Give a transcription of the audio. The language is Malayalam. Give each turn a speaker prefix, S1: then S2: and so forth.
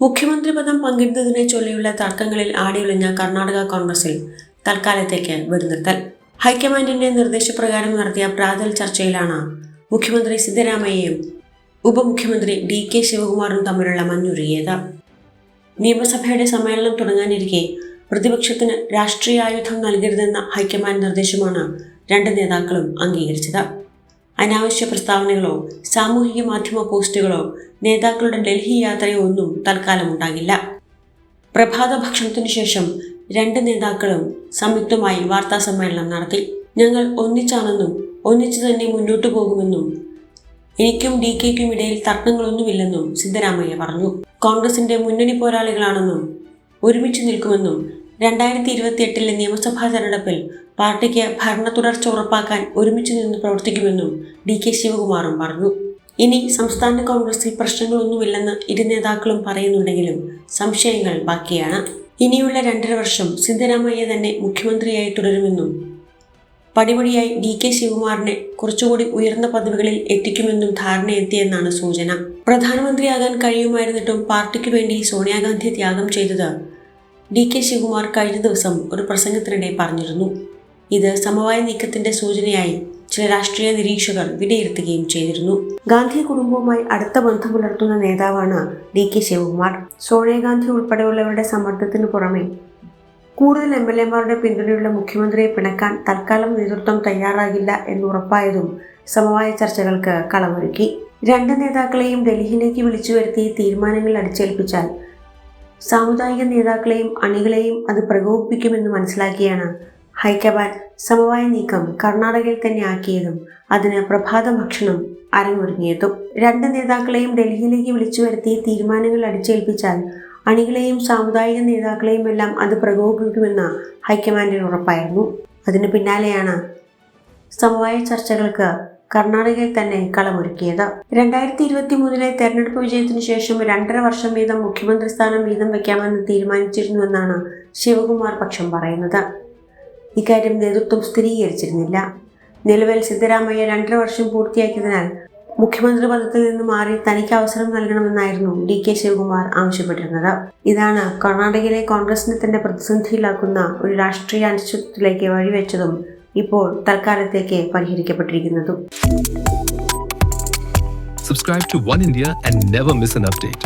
S1: മുഖ്യമന്ത്രി പദം പങ്കിടുന്നതിനെ ചൊല്ലിയുള്ള തർക്കങ്ങളിൽ ആടിയൊളിഞ്ഞ കർണാടക കോൺഗ്രസിൽ തൽക്കാലത്തേക്ക് വെടിനിർത്തൽ. ഹൈക്കമാൻഡിന്റെ നിർദ്ദേശപ്രകാരം നടത്തിയ പ്രാതൽ ചർച്ചയിലാണ് മുഖ്യമന്ത്രി സിദ്ധരാമയ്യയും ഉപമുഖ്യമന്ത്രി ഡി കെ ശിവകുമാറും തമ്മിലുള്ള മഞ്ഞുരുകിയത് നിയമസഭയുടെ സമ്മേളനം തുടങ്ങാനിരിക്കെ പ്രതിപക്ഷത്തിന് രാഷ്ട്രീയായുധം നൽകരുതെന്ന ഹൈക്കമാൻഡ് നിർദ്ദേശമാണ് രണ്ട് നേതാക്കളും അംഗീകരിച്ചത്. അനാവശ്യ പ്രസ്താവനകളോ സാമൂഹിക മാധ്യമ പോസ്റ്റുകളോ നേതാക്കളുടെ ഡൽഹി യാത്രയോ ഒന്നും തൽക്കാലം ഉണ്ടാകില്ല പ്രഭാത ഭക്ഷണത്തിനു ശേഷം രണ്ട് നേതാക്കളും സംയുക്തമായി വാർത്താ സമ്മേളനം നടത്തി. ഞങ്ങൾ ഒന്നിച്ചാണെന്നും ഒന്നിച്ചു തന്നെ മുന്നോട്ടു പോകുമെന്നും എനിക്കും ഡി കെക്കും ഇടയിൽ തർക്കങ്ങളൊന്നുമില്ലെന്നും സിദ്ധരാമയ്യ പറഞ്ഞു. കോൺഗ്രസിന്റെ മുന്നണി പോരാളികളാണെന്നും ഒരുമിച്ച് നിൽക്കുമെന്നും രണ്ടായിരത്തി ഇരുപത്തിയെട്ടിലെ നിയമസഭാ തെരഞ്ഞെടുപ്പിൽ പാർട്ടിക്ക് ഭരണ തുടർച്ച ഉറപ്പാക്കാൻ ഒരുമിച്ച് നിന്ന് പ്രവർത്തിക്കുമെന്നും ഡി കെ ശിവകുമാറും പറഞ്ഞു. ഇനി സംസ്ഥാന കോൺഗ്രസിൽ പ്രശ്നങ്ങളൊന്നുമില്ലെന്ന് ഇരു നേതാക്കളും പറയുന്നുണ്ടെങ്കിലും സംശയങ്ങൾ ബാക്കിയാണ്. ഇനിയുള്ള രണ്ടര വർഷം സിദ്ധരാമയ്യ തന്നെ മുഖ്യമന്ത്രിയായി തുടരുമെന്നും പടിപടിയായി ഡി കെ ശിവകുമാറിനെ കുറച്ചുകൂടി ഉയർന്ന പദവികളിൽ എത്തിക്കുമെന്നും ധാരണയെത്തിയെന്നാണ് സൂചന. പ്രധാനമന്ത്രിയാകാൻ കഴിയുമായിരുന്നിട്ടും പാർട്ടിക്കു വേണ്ടി സോണിയാഗാന്ധി ത്യാഗം ചെയ്തത് ഡി കെ ശിവകുമാർ കഴിഞ്ഞ ദിവസം ഒരു പ്രസംഗത്തിനിടെ പറഞ്ഞിരുന്നു. ഇത് സമവായ നീക്കത്തിന്റെ സൂചനയായി ചില രാഷ്ട്രീയ നിരീക്ഷകർ വിലയിരുത്തുകയും ചെയ്തിരുന്നു. ഗാന്ധി കുടുംബവുമായി അടുത്ത ബന്ധം പുലർത്തുന്ന നേതാവാണ് ഡി കെ ശിവകുമാർ. സോണിയാഗാന്ധി ഉൾപ്പെടെയുള്ളവരുടെ സമ്മർദ്ദത്തിന് പുറമെ കൂടുതൽ എം എൽ എമാരുടെ പിന്തുണയുള്ള മുഖ്യമന്ത്രിയെ പിണക്കാൻ തൽക്കാലം നേതൃത്വം തയ്യാറാകില്ല എന്നുറപ്പായതും സമവായ ചർച്ചകൾക്ക് കളമൊരുക്കി. രണ്ട് നേതാക്കളെയും ഡൽഹിയിലേക്ക് വിളിച്ചു വരുത്തി തീരുമാനങ്ങൾ അടിച്ചേൽപ്പിച്ചാൽ സാമുദായിക നേതാക്കളെയും അണികളെയും അത് പ്രകോപിപ്പിക്കുമെന്ന് മനസ്സിലാക്കിയാണ് ഹൈക്കബാദ് സമവായ നീക്കം കർണാടകയിൽ തന്നെ ആക്കിയതും അതിന് പ്രഭാത ഭക്ഷണം അരങ്ങൊരുങ്ങിയതും. രണ്ട് നേതാക്കളെയും ഡൽഹിയിലേക്ക് വിളിച്ചു വരുത്തി തീരുമാനങ്ങൾ അടിച്ചേൽപ്പിച്ചാൽ അണികളെയും സാമുദായിക നേതാക്കളെയും എല്ലാം അത് പ്രകോപിപ്പിക്കുമെന്ന ഹൈക്കമാൻഡിന് ഉറപ്പായിരുന്നു. അതിന് പിന്നാലെയാണ് സമവായ ചർച്ചകൾക്ക് കർണാടകയിൽ തന്നെ കളമൊരുക്കിയത് രണ്ടായിരത്തി ഇരുപത്തി മൂന്നിലെ തെരഞ്ഞെടുപ്പ് വിജയത്തിനു ശേഷം രണ്ടര വർഷം വീതം മുഖ്യമന്ത്രി സ്ഥാനം വീതം വയ്ക്കാമെന്ന് തീരുമാനിച്ചിരുന്നുവെന്നാണ് ശിവകുമാർ പക്ഷം പറയുന്നത്. ഇക്കാര്യം നേതൃത്വം സ്ഥിരീകരിച്ചിരുന്നില്ല. നിലവിൽ സിദ്ധരാമയ്യ രണ്ടര വർഷം പൂർത്തിയാക്കിയതിനാൽ മുഖ്യമന്ത്രി പദത്തിൽ നിന്ന് മാറി തനിക്ക് അവസരം നൽകണമെന്നായിരുന്നു ഡി കെ ശിവകുമാർ ആവശ്യപ്പെട്ടിരുന്നത്. ഇതാണ് കർണാടകയിലെ കോൺഗ്രസിനെ തന്നെ പ്രതിസന്ധിയിലാക്കുന്ന ഒരു രാഷ്ട്രീയ അനിശ്ചിതത്വത്തിലേക്ക് വഴിവെച്ചതും ഇപ്പോൾ തൽക്കാലത്തേക്ക് പരിഹരിക്കപ്പെട്ടിരിക്കുന്നതും
S2: Subscribe to One India and never miss an update.